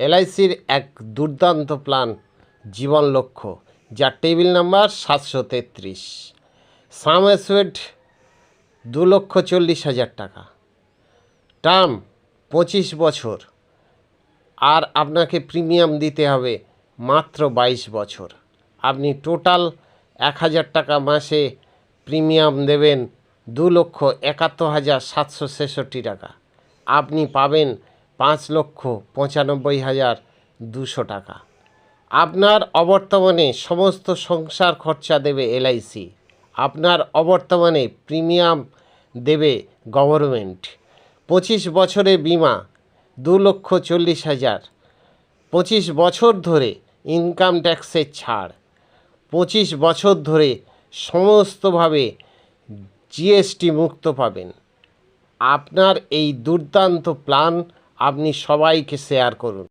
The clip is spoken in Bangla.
এলআইসির এক দুর্দান্ত প্ল্যান, জীবন লক্ষ্য, যার টেবিল নাম্বার সাতশো তেত্রিশ। সাম এসওয়েড দু লক্ষ চল্লিশ হাজার টাকা। টার্ম পঁচিশ বছর। আর আপনাকে প্রিমিয়াম দিতে হবে মাত্র বাইশ বছর। আপনি টোটাল এক হাজার টাকা মাসে প্রিমিয়াম দেবেন দু লক্ষ একাত্তর হাজার সাতশো ছেষট্টি টাকা। আপনি পাবেন পাঁচ লক্ষ পঁচানব্বই হাজার দুশো টাকা। আপনার অবর্তমানে সমস্ত সংসার খরচা দেবে এলআইসি আপনার অবর্তমানে প্রিমিয়াম দেবে গভর্নমেন্ট। পঁচিশ বছরে বিমা দু লক্ষ চল্লিশ হাজার। পঁচিশ বছর ধরে ইনকাম ট্যাক্সের ছাড়। পঁচিশ বছর ধরে সমস্তভাবে জিএসটি মুক্ত পাবেন। আপনার এই দুর্দান্ত প্ল্যান আপনি সবাইকে শেয়ার করুন।